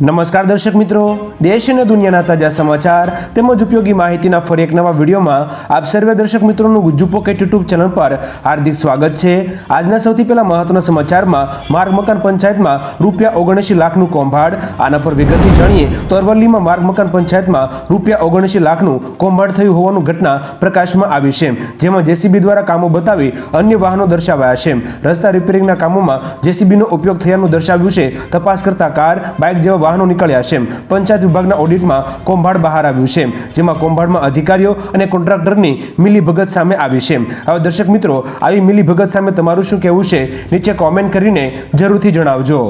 નમસ્કાર દર્શક મિત્રો. દેશ અને દુનિયાના તાજા સમાચાર તેમજ ઉપયોગી માહિતીના ફરી એક નવા વિડીયોમાં આપ સર્વે દર્શક મિત્રોનું ગુજ્જુ પોકેટ યુટ્યુબ ચેનલ પર હાર્દિક સ્વાગત છે. આજના સૌથી પહેલા મહત્વના સમાચારમાં માર્ગ મકાન પંચાયતમાં રૂપિયા ઓગણસી લાખનું કૌભાંડ. આના પર વિગતથી જાણીએ તો અરવલ્લીમાં માર્ગ મકાન પંચાયતમાં રૂપિયા ઓગણસી લાખનું કૌભાંડ થયું હોવાનું ઘટના પ્રકાશમાં આવી છે. જેમાં જેસીબી દ્વારા કામો બતાવી અન્ય વાહનો દર્શાવાયા છે. રસ્તા રિપેરિંગના કામોમાં જેસીબીનો ઉપયોગ થયાનું દર્શાવ્યું છે. તપાસ કરતા કાર, બાઇક જેવા વાહનો નીકળ્યા છે. પંચાયત વિભાગના ઓડિટમાં કૌભાંડ બહાર આવ્યું છે. જેમાં કૌભાંડમાં અધિકારીઓ અને કોન્ટ્રાક્ટરની મિલીભગત સામે આવી છે. હવે દર્શક મિત્રો, આવી મિલીભગત સામે તમારું શું કહેવું છે? નીચે કોમેન્ટ કરીને જરૂરથી જણાવજો.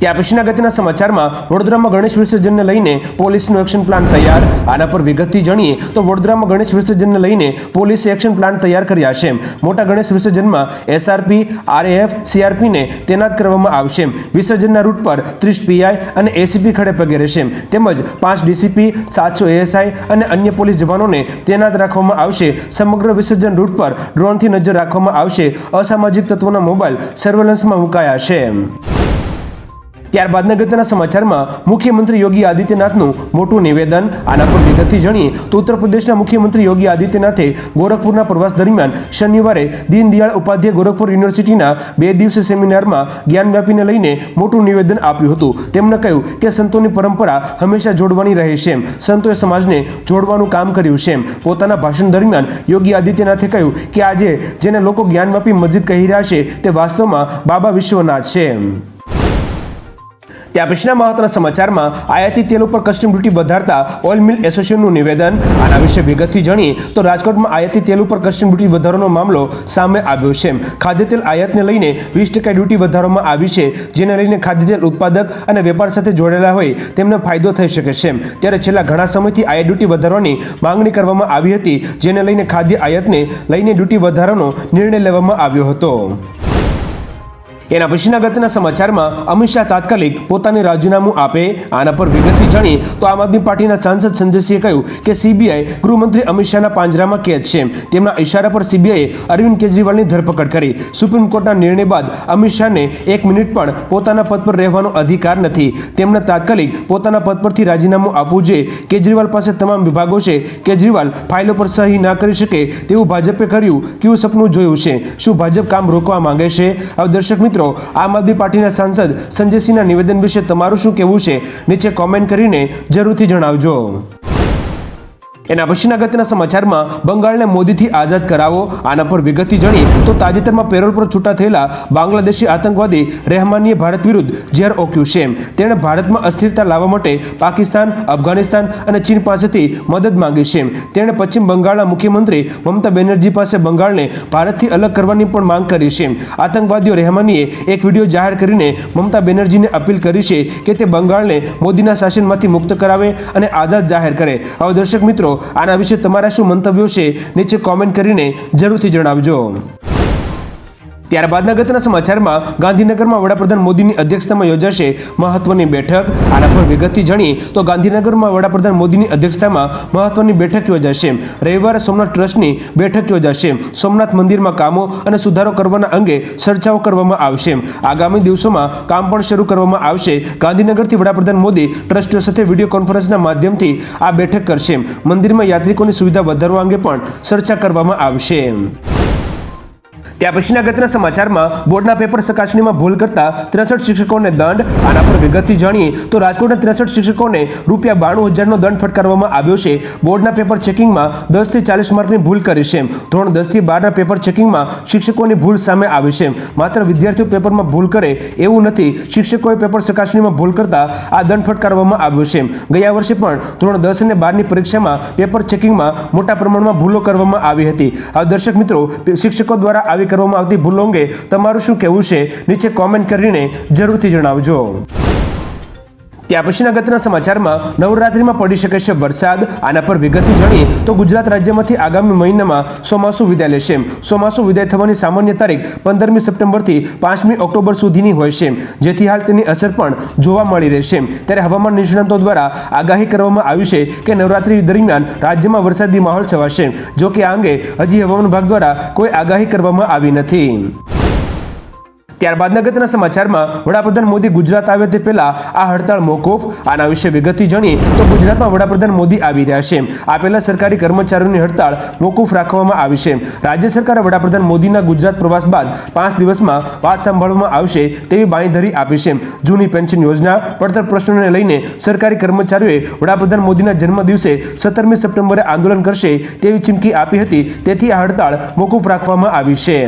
ત્યાર પછીના ગતિના સમાચારમાં વડોદરામાં ગણેશ વિસર્જનને લઈને પોલીસનો એક્શન પ્લાન તૈયાર. આના પર વિગતથી જાણીએ તો વડોદરામાં ગણેશ વિસર્જનને લઈને પોલીસે એક્શન પ્લાન તૈયાર કર્યા છે. મોટા ગણેશ વિસર્જનમાં એસઆરપી, આરએએફ, સીઆરપીને તૈનાત કરવામાં આવશે. વિસર્જનના રૂટ પર ત્રીસ પીઆઈ અને એસીપી ખડે પગે રહેશે. તેમજ પાંચ ડીસીપી, સાતસો એએસઆઈ અને અન્ય પોલીસ જવાનોને તૈનાત રાખવામાં આવશે. સમગ્ર વિસર્જન રૂટ પર ડ્રોનથી નજર રાખવામાં આવશે. અસામાજિક તત્વોના મોબાઈલ સર્વેલન્સમાં મુકાયા છે. ત્યારબાદના ગતના સમાચારમાં મુખ્યમંત્રી યોગી આદિત્યનાથનું મોટું નિવેદન, આના પર વિગતથી જાણીએ તો ઉત્તર પ્રદેશના મુખ્યમંત્રી યોગી આદિત્યનાથે ગોરખપુરના પ્રવાસ દરમિયાન શનિવારે દીનદયાળ ઉપાધ્યાય ગોરખપુર યુનિવર્સિટીના બે દિવસીય સેમિનારમાં જ્ઞાનવ્યાપીને લઈને મોટું નિવેદન આપ્યું હતું. તેમણે કહ્યું કે સંતોની પરંપરા હંમેશા જોડવાની રહે છે સંતોએ સમાજને જોડવાનું કામ કર્યું છે પોતાના ભાષણ દરમિયાન યોગી આદિત્યનાથે કહ્યું કે આજે જેને લોકો જ્ઞાનવ્યાપી મસ્જિદ કહી રહ્યા છે તે વાસ્તવમાં બાબા વિશ્વનાથ છે. ત્યાં પછીના મહત્વના સમાચારમાં આયાતી તેલ ઉપર કસ્ટમ ડ્યુટી વધારતા ઓઇલ મિલ એસોસિએશનનું નિવેદન. આના વિશે વિગતથી જાણીએ તો રાજકોટમાં આયાતી તેલ ઉપર કસ્ટમ ડ્યુટી વધારવાનો મામલો સામે આવ્યો છે. ખાદ્ય તેલ આયાતને લઈને વીસ ટકા ડ્યુટી વધારવામાં આવી છે, જેને લઈને ખાદ્ય તેલ ઉત્પાદક અને વેપાર સાથે જોડેલા હોય તેમને ફાયદો થઈ શકે છે. ત્યારે છેલ્લા ઘણા સમયથી આયાત ડ્યુટી વધારવાની માંગણી કરવામાં આવી હતી, જેને લઈને ખાદ્ય આયાતને લઈને ડ્યુટી વધારવાનો નિર્ણય લેવામાં આવ્યો હતો. એના પછીના ગતના સમાચારમાં અમિત શાહ તાત્કાલિક પોતાને રાજીનામું આપે, આના પર વિગતથી જાણી, તો આમ આદમી પાર્ટીના સાંસદ સંજયસિંહે કહ્યું કે સીબીઆઈ ગૃહમંત્રી અમિત શાહના પાંજરામાં કેદ છે. તેમના ઇશારા પર સીબીઆઈએ અરવિંદ કેજરીવાલની ધરપકડ કરી. સુપ્રીમ કોર્ટના નિર્ણય બાદ અમિત શાહને એક મિનિટ પણ પોતાના પદ પર રહેવાનો અધિકાર નથી. તેમણે તાત્કાલિક પોતાના પદ પરથી રાજીનામું આપવું જોઈએ. કેજરીવાલ પાસે તમામ વિભાગો છે. કેજરીવાલ ફાઇલો પર સહી ના કરી શકે તેવું ભાજપે કર્યું. કેવું સપનું જોયું છે? શું ભાજપ કામ રોકવા માંગે છે? હવે દર્શક મિત્રો આમ આદમી પાર્ટીના સાંસદ સંજયસિંહના નિવેદન વિશે તમારું શું કહેવું છે? નીચે કોમેન્ટ કરીને જરૂરથી જણાવજો. એના પછીના અગત્યના સમાચારમાં બંગાળને મોદીથી આઝાદ કરાવો, આના પર વિગતથી જાણીએ તો તાજેતરમાં પેરોલ પર છૂટા થયેલા બાંગ્લાદેશી આતંકવાદી રહેમાનીએ ભારત વિરુદ્ધ ઝેર ઓક્યું છે. તેણે ભારતમાં અસ્થિરતા લાવવા માટે પાકિસ્તાન, અફઘાનિસ્તાન અને ચીન પાસેથી મદદ માંગી છે. તેણે પશ્ચિમ બંગાળના મુખ્યમંત્રી મમતા બેનર્જી પાસે બંગાળને ભારતથી અલગ કરવાની પણ માંગ કરી છે. આતંકવાદીઓ રહેમાનીએ એક વીડિયો જાહેર કરીને મમતા બેનર્જીને અપીલ કરી છે કે તે બંગાળને મોદીના શાસનમાંથી મુક્ત કરાવે અને આઝાદ જાહેર કરે. હવે દર્શક મિત્રો આના વિશે તમારા શું મંતવ્યો છે નીચે કોમેન્ટ કરીને જરૂરથી જણાવજો. ત્યારબાદના ગતના સમાચારમાં ગાંધીનગરમાં વડાપ્રધાન મોદીની અધ્યક્ષતામાં યોજાશે મહત્વની બેઠક. આના પર વિગતથી જાણીએ તો ગાંધીનગરમાં વડાપ્રધાન મોદીની અધ્યક્ષતામાં મહત્વની બેઠક યોજાશે. રવિવારે સોમનાથ ટ્રસ્ટની બેઠક યોજાશે. સોમનાથ મંદિરમાં કામો અને સુધારો કરવાના અંગે ચર્ચાઓ કરવામાં આવશે. આગામી દિવસોમાં કામ પણ શરૂ કરવામાં આવશે. ગાંધીનગરથી વડાપ્રધાન મોદી ટ્રસ્ટીઓ સાથે વીડિયો કોન્ફરન્સના માધ્યમથી આ બેઠક કરશે. મંદિરમાં યાત્રિકોની સુવિધા વધારવા અંગે પણ ચર્ચા કરવામાં આવશે. ત્યાં પછીના ગતના સમાચારમાં બોર્ડના પેપર ચકાસણીમાં ભૂલ કરતા ત્રેસઠ શિક્ષકોને દંડ, આના પર વિગતથી જાણીએ તો રાજકોટના ત્રેસઠ શિક્ષકોને રૂપિયા બાણું હજારનો દંડ ફટકારવામાં આવ્યો છે. બોર્ડના પેપર ચેકિંગમાં દસથી ચાલીસ માર્કની ભૂલ કરી છે. ધોરણ દસથી બારના પેપર ચેકિંગમાં શિક્ષકોની ભૂલ સામે આવી છે. માત્ર વિદ્યાર્થીઓ પેપરમાં ભૂલ કરે એવું નથી. શિક્ષકોએ પેપર ચકાસણીમાં ભૂલ કરતા આ દંડ ફટકારવામાં આવ્યો છે. ગયા વર્ષે પણ ધોરણ દસ અને બારની પરીક્ષામાં પેપર ચેકિંગમાં મોટા પ્રમાણમાં ભૂલો કરવામાં આવી હતી. આ દર્શક મિત્રો, શિક્ષકો દ્વારા આવી કરવામાં આવતી ભૂલો અંગે તમારું શું કહેવું છે? નીચે કોમેન્ટ કરીને જરૂરથી જણાવજો. ત્યાર પછીના ગતના સમાચારમાં નવરાત્રિમાં પડી શકે છે વરસાદ. આના પર વિગતથી જાણીએ તો ગુજરાત રાજ્યમાંથી આગામી મહિનામાં ચોમાસું વિદાય લેશે. ચોમાસું વિદાય થવાની સામાન્ય તારીખ પંદરમી સપ્ટેમ્બરથી પાંચમી ઓક્ટોબર સુધીની હોય છે. જેથી હાલ તેની અસર પણ જોવા મળી રહેશે. ત્યારે હવામાન નિષ્ણાંતો દ્વારા આગાહી કરવામાં આવી છે કે નવરાત્રિ દરમિયાન રાજ્યમાં વરસાદી માહોલ છવાશે. જો કે આ અંગે હજી હવામાન વિભાગ દ્વારા કોઈ આગાહી કરવામાં આવી નથી. ત્યારબાદના અગત્યના સમાચારમાં વડાપ્રધાન મોદી ગુજરાત આવે તે પહેલા આ હડતાળ મોકૂફ. આના વિશે વિગતથી જાણી તો ગુજરાતમાં વડાપ્રધાન મોદી આવી રહ્યા છે. આ પહેલા સરકારી કર્મચારીઓની હડતાળ મોકૂફ રાખવામાં આવી છે. રાજ્ય સરકારે વડાપ્રધાન મોદીના ગુજરાત પ્રવાસ બાદ પાંચ દિવસમાં વાત સાંભળવામાં આવશે તેવી બાંયધરી આપી છે. જૂની પેન્શન યોજના, પડતર પ્રશ્નોને લઈને સરકારી કર્મચારીઓએ વડાપ્રધાન મોદીના જન્મદિવસે સત્તરમી સપ્ટેમ્બરે આંદોલન કરશે તેવી ચીમકી આપી હતી. તેથી આ હડતાળ મોકૂફ રાખવામાં આવી છે.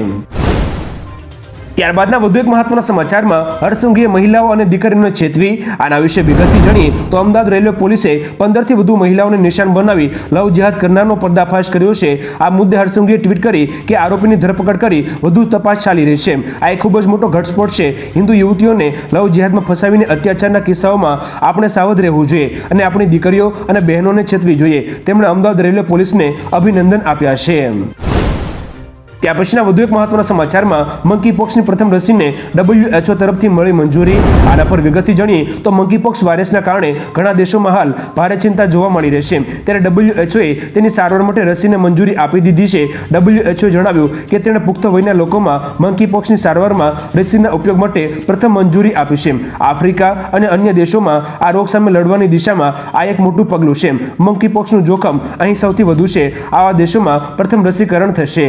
ત્યારબાદના વધુ એક મહત્વના સમાચારમાં હરસંઘીએ મહિલાઓ અને દીકરીઓને છેતવી આના વિશે વિગતથી જાણીએ તો અમદાવાદ રેલવે પોલીસે પંદરથી વધુ મહિલાઓને નિશાન બનાવી લવ જિહાદ કરનારનો પર્દાફાશ કર્યો છે. આ મુદ્દે હરસંઘીએ ટ્વીટ કરી કે આરોપીની ધરપકડ કરી વધુ તપાસ ચાલી રહી છે. આ એક ખૂબ જ મોટો ઘટસ્ફોટ છે. હિન્દુ યુવતીઓને લવ જિહાદમાં ફસાવીને અત્યાચારના કિસ્સાઓમાં આપણે સાવધ રહેવું જોઈએ અને આપણી દીકરીઓ અને બહેનોને છેતવી જોઈએ. તેમણે અમદાવાદ રેલવે પોલીસને અભિનંદન આપ્યા છે. ત્યાર પછીના વધુ એક મહત્વના સમાચારમાં મંકી પોક્સની પ્રથમ રસીને ડબલ્યુએચઓ તરફથી મળી મંજૂરી. આના પર વિગતથી જાણીએ તો મંકી પોક્સ વાયરસના કારણે ઘણા દેશોમાં હાલ ભારે ચિંતા જોવા મળી રહી છે ત્યારે ડબલ્યુએચઓએ તેની સારવાર માટે રસીને મંજૂરી આપી દીધી છે. ડબલ્યુએચઓએ જણાવ્યું કે તેણે પુખ્ત વયના લોકોમાં મંકી પોક્સની સારવારમાં રસીના ઉપયોગ માટે પ્રથમ મંજૂરી આપી છે. આફ્રિકા અને અન્ય દેશોમાં આ રોગ સામે લડવાની દિશામાં આ એક મોટું પગલું છે. મંકી પોક્સનું જોખમ અહીં સૌથી વધુ છે. આવા દેશોમાં પ્રથમ રસીકરણ થશે.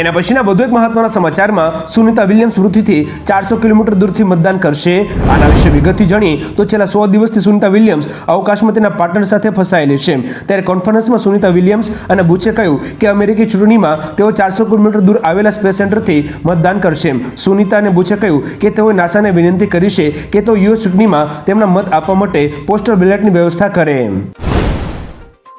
એના પછીના વધુ એક મહત્વના સમાચારમાં સુનિતા વિલિયમ્સ પૃથ્વીથી ચારસો કિલોમીટર દૂરથી મતદાન કરશે. આના વિશે વિગતથી જાણી તો છેલ્લા સો દિવસથી સુનિતા વિલિયમ્સ અવકાશમાં તેના પાર્ટનર સાથે ફસાયેલી છે. ત્યારે કોન્ફરન્સમાં સુનિતા વિલિયમ્સ અને બુચે કહ્યું કે અમેરિકી ચૂંટણીમાં તેઓ ચારસો કિલોમીટર દૂર આવેલા સ્પેસ સેન્ટરથી મતદાન કરશે. સુનિતા અને બુચે કહ્યું કે તેઓએ નાસાને વિનંતી કરી છે કે તેઓ યુએસ ચૂંટણીમાં તેમના મત આપવા માટે પોસ્ટલ બેલેટની વ્યવસ્થા કરે.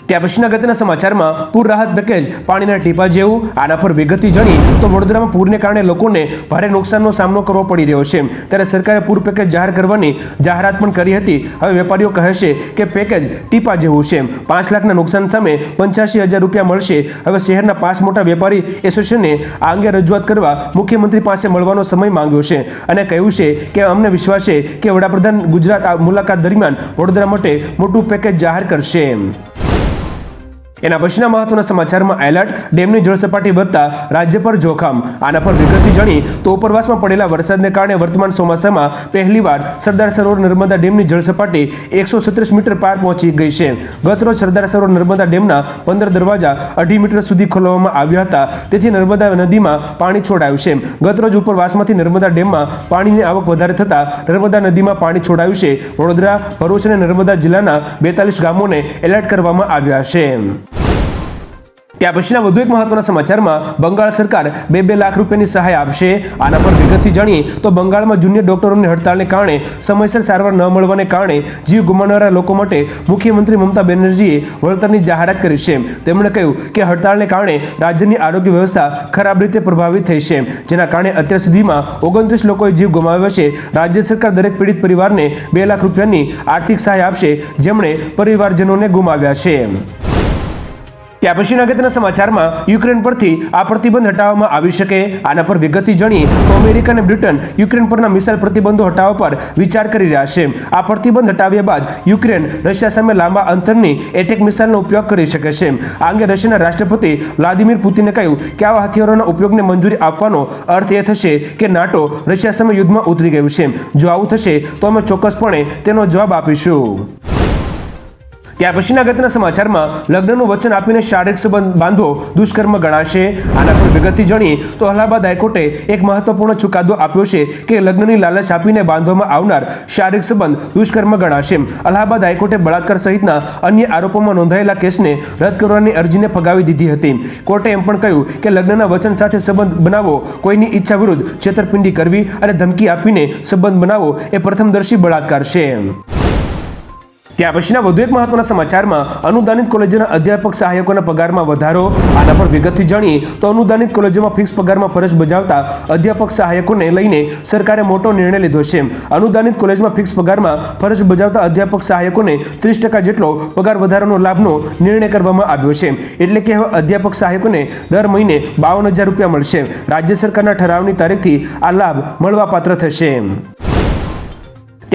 ત્યાર પછીના ગતિના સમાચારમાં પૂર રાહત પેકેજ, પાણીના ટીપા જેવું આના પર વિગતથી જાણી તો વડોદરામાં પૂરને કારણે લોકોને ભારે નુકસાનનો સામનો કરવો પડી રહ્યો છે. ત્યારે સરકારે પૂર પેકેજ જાહેર કરવાની જાહેરાત પણ કરી હતી. હવે વેપારીઓ કહે છે કે પેકેજ ટીપા જેવું છે. પાંચ લાખના નુકસાન સામે પંચ્યાસી હજાર રૂપિયા મળશે. હવે શહેરના પાંચ મોટા વેપારી એસોસિએશને આ અંગે રજૂઆત કરવા મુખ્યમંત્રી પાસે મળવાનો સમય માંગ્યો છે અને કહ્યું છે કે અમને વિશ્વાસ છે કે વડાપ્રધાન ગુજરાત આ મુલાકાત દરમિયાન વડોદરા માટે મોટું પેકેજ જાહેર કરશે. એના પછીના મહત્વના સમાચારમાં એલર્ટ, ડેમની જળસપાટી વધતા રાજ્ય પર જોખમ. આના પર વિગતથી જાણી તો ઉપરવાસમાં પડેલા વરસાદને કારણે વર્તમાન ચોમાસામાં પહેલીવાર સરદાર સરોવર નર્મદા ડેમની જળસપાટી એકસો સત્રીસ મીટર પાર પહોંચી ગઈ છે. ગતરોજ સરદાર સરોવર નર્મદા ડેમના પંદર દરવાજા અઢી મીટર સુધી ખોલવામાં આવ્યા હતા. તેથી નર્મદા નદીમાં પાણી છોડાયું છે. ગતરોજ ઉપરવાસમાંથી નર્મદા ડેમમાં પાણીની આવક વધારે થતાં નર્મદા નદીમાં પાણી છોડાયું છે. વડોદરા, ભરૂચ અને નર્મદા જિલ્લાના બેતાલીસ ગામોને એલર્ટ કરવામાં આવ્યા છે. ત્યાર પછીના વધુ એક મહત્વના સમાચારમાં બંગાળ સરકાર બે બે લાખ રૂપિયાની સહાય આપશે. આના પર વિગતથી જાણીએ તો બંગાળમાં જુનિયર ડોક્ટરોની હડતાળને કારણે સમયસર સારવાર ન મળવાને કારણે જીવ ગુમાવનારા લોકો માટે મુખ્યમંત્રી મમતા બેનર્જીએ વળતરની જાહેરાત કરી છે. તેમણે કહ્યું કે હડતાળને કારણે રાજ્યની આરોગ્ય વ્યવસ્થા ખરાબ રીતે પ્રભાવિત થઈ છે. જેના કારણે અત્યાર સુધીમાં ઓગણત્રીસ લોકોએ જીવ ગુમાવ્યો છે. રાજ્ય સરકાર દરેક પીડિત પરિવારને બે લાખ રૂપિયાની આર્થિક સહાય આપશે. જેમણે પરિવારજનોને ગુમાવ્યા છે. ત્યાર પછીના અગત્યના સમાચારમાં યુક્રેન પરથી આ પ્રતિબંધ હટાવવામાં આવી શકે આના પર વિગતથી જાણીએ તો અમેરિકા અને બ્રિટન યુક્રેન પરના મિસાઇલ પ્રતિબંધો હટાવવા પર વિચાર કરી રહ્યા છે. આ પ્રતિબંધ હટાવ્યા બાદ યુક્રેન રશિયા સામે લાંબા અંતરની એટેક મિસાઇલનો ઉપયોગ કરી શકે છે. આ અંગે રશિયાના રાષ્ટ્રપતિ વ્લાદિમીર પુતિને કહ્યું કે આવા હથિયારોના ઉપયોગને મંજૂરી આપવાનો અર્થ એ થશે કે નાટો રશિયા સામે યુદ્ધમાં ઉતરી ગયું છે. જો આવું થશે તો અમે ચોક્કસપણે તેનો જવાબ આપીશું. ત્યાર પછીના અગત્યના સમાચારમાં લગ્નનું વચન આપીને શારીરિક સંબંધ બાંધો દુષ્કર્મ ગણાશે. આના પર વિગતથી જાણીએ તો અલ્હાબાદ હાઈકોર્ટે એક મહત્વપૂર્ણ ચુકાદો આપ્યો છે કે લગ્નની લાલચ આપીને બાંધવામાં આવનાર શારીરિક સંબંધ દુષ્કર્મ ગણાશે. અલ્હાબાદ હાઈકોર્ટે બળાત્કાર સહિતના અન્ય આરોપોમાં નોંધાયેલા કેસને રદ કરવાની અરજીને ફગાવી દીધી હતી. કોર્ટે એમ પણ કહ્યું કે લગ્નના વચન સાથે સંબંધ બનાવવો કોઈની ઈચ્છા વિરુદ્ધ છેતરપિંડી કરવી અને ધમકી આપીને સંબંધ બનાવવો એ પ્રથમદર્શી બળાત્કાર છે. ત્યાર પછીના વધુ એક મહત્વના સમાચારમાં, અનુદાનિત કોલેજોના અધ્યાપક સહાયકોના પગારમાં વધારો, આના પર વિગતથી જાણીએ તો અનુદાનિત કોલેજોમાં ફિક્સ પગારમાં ફરજ બજાવતા અધ્યાપક સહાયકોને લઈને સરકારે મોટો નિર્ણય લીધો છે. અનુદાનિત કોલેજમાં ફિક્સ પગારમાં ફરજ બજાવતા અધ્યાપક સહાયકોને ત્રીસ ટકા જેટલો પગાર વધારાનો લાભનો નિર્ણય કરવામાં આવ્યો છે. એટલે કે હવે અધ્યાપક સહાયકોને દર મહિને બાવન હજાર રૂપિયા મળશે. રાજ્ય સરકારના ઠરાવની તારીખથી આ લાભ મળવાપાત્ર થશે.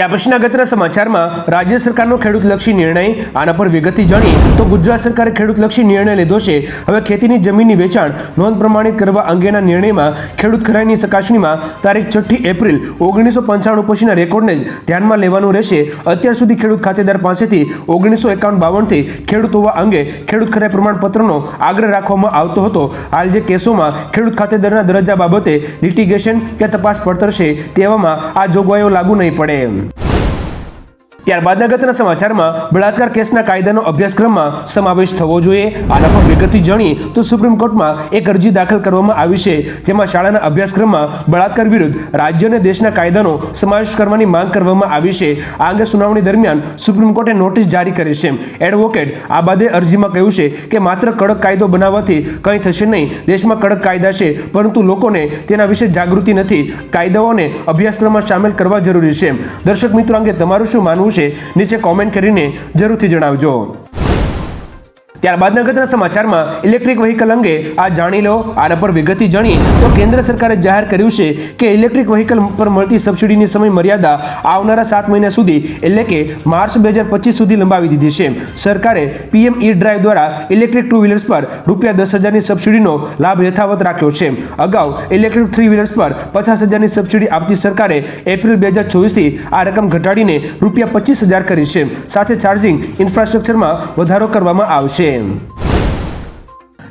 ત્યાં પછીના અગત્યના સમાચારમાં રાજ્ય સરકારનો ખેડૂતલક્ષી નિર્ણય, આના પર વિગતથી જાણી તો ગુજરાત સરકારે ખેડૂતલક્ષી નિર્ણય લીધો છે. હવે ખેતીની જમીનની વેચાણ નોંધ પ્રમાણિત કરવા અંગેના નિર્ણયમાં ખેડૂત ખરાઈની ચકાસણીમાં તારીખ છઠ્ઠી એપ્રિલ ઓગણીસો પંચાણું પછીના રેકોર્ડને જ ધ્યાનમાં લેવાનું રહેશે. અત્યાર સુધી ખેડૂત ખાતેદાર પાસેથી ઓગણીસો એકાવન બાવનથી ખેડૂત હોવા અંગે ખેડૂત ખરાઈ પ્રમાણપત્રનો આગ્રહ રાખવામાં આવતો હતો. હાલ જે કેસોમાં ખેડૂત ખાતેદારના દરજ્જા બાબતે લિટિગેશન કે તપાસ પડતરશે તેવામાં આ જોગવાઈઓ લાગુ નહીં પડે. ત્યારબાદ અગત્યના સમાચારમાં બળાત્કાર કેસના કાયદાનો અભ્યાસક્રમમાં સમાવેશ થવો જોઈએ. આના પર વિગતથી જાણીએ તો સુપ્રીમ કોર્ટમાં એક અરજી દાખલ કરવામાં આવી છે, જેમાં શાળાના અભ્યાસક્રમમાં બળાત્કાર વિરુદ્ધ રાજ્ય અને દેશના કાયદાનો સમાવેશ કરવાની માંગ કરવામાં આવી છે. આ અંગે સુનાવણી દરમિયાન સુપ્રીમ કોર્ટે નોટિસ જારી કરી છે. એડવોકેટ આ બાદે અરજીમાં કહ્યું છે કે માત્ર કડક કાયદો બનાવવાથી કંઈ થશે નહીં. દેશમાં કડક કાયદા છે, પરંતુ લોકોને તેના વિશે જાગૃતિ નથી. કાયદાઓને અભ્યાસક્રમમાં સામેલ કરવા જરૂરી છે. દર્શક મિત્રો અંગે તમારું શું માનવું છે? નીચે કોમેન્ટ કરીને જરૂરથી જણાવજો. ત્યારબાદ અગત્યના સમાચારમાં ઇલેક્ટ્રિક વ્હીકલ અંગે આ જાણી લો, આના પર વિગતથી જાણી તો કેન્દ્ર સરકારે જાહેર કર્યું છે કે ઇલેક્ટ્રિક વ્હીકલ પર મળતી સબસિડીની સમય મર્યાદા આવનારા સાત મહિના સુધી, એટલે કે માર્ચ બે હજાર પચીસ સુધી લંબાવી દીધી છે. સરકારે પીએમ ઈ ડ્રાઈવ દ્વારા ઇલેક્ટ્રિક ટુ વ્હીલર્સ પર રૂપિયા દસ હજારની સબસિડીનો લાભ યથાવત રાખ્યો છે. અગાઉ ઇલેક્ટ્રિક થ્રી વ્હીલર્સ પર પચાસ હજારની સબસિડી આપતી સરકારે એપ્રિલ બે હજાર ચોવીસથી આ રકમ ઘટાડીને રૂપિયા પચીસ હજાર કરી છે. સાથે ચાર્જિંગ ઇન્ફ્રાસ્ટ્રક્ચરમાં વધારો કરવામાં આવશે.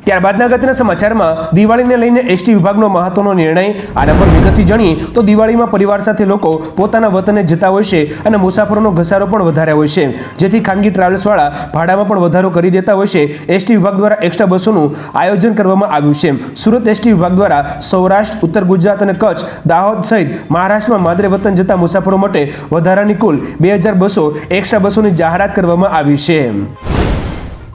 ત્યારબાદના અગત્યના સમાચારમાં દિવાળીને લઈને એસટી વિભાગનો મહત્વનો નિર્ણય આના પર વિગતથી જાણીએ તો દિવાળીમાં પરિવાર સાથે લોકો પોતાના વતને જતા હોય છે અને મુસાફરોનો ઘસારો પણ વધારે હોય છે. જેથી ખાનગી ટ્રાવેલ્સવાળા ભાડામાં પણ વધારો કરી દેતા હોય છે. એસટી વિભાગ દ્વારા એક્સ્ટ્રા બસોનું આયોજન કરવામાં આવ્યું છે. સુરત એસટી વિભાગ દ્વારા સૌરાષ્ટ્ર, ઉત્તર ગુજરાત અને કચ્છ, દાહોદ સહિત મહારાષ્ટ્રમાં માદરે વતન જતા મુસાફરો માટે વધારાની કુલ બે હજાર બસો એક્સ્ટ્રા બસોની જાહેરાત કરવામાં આવી છે.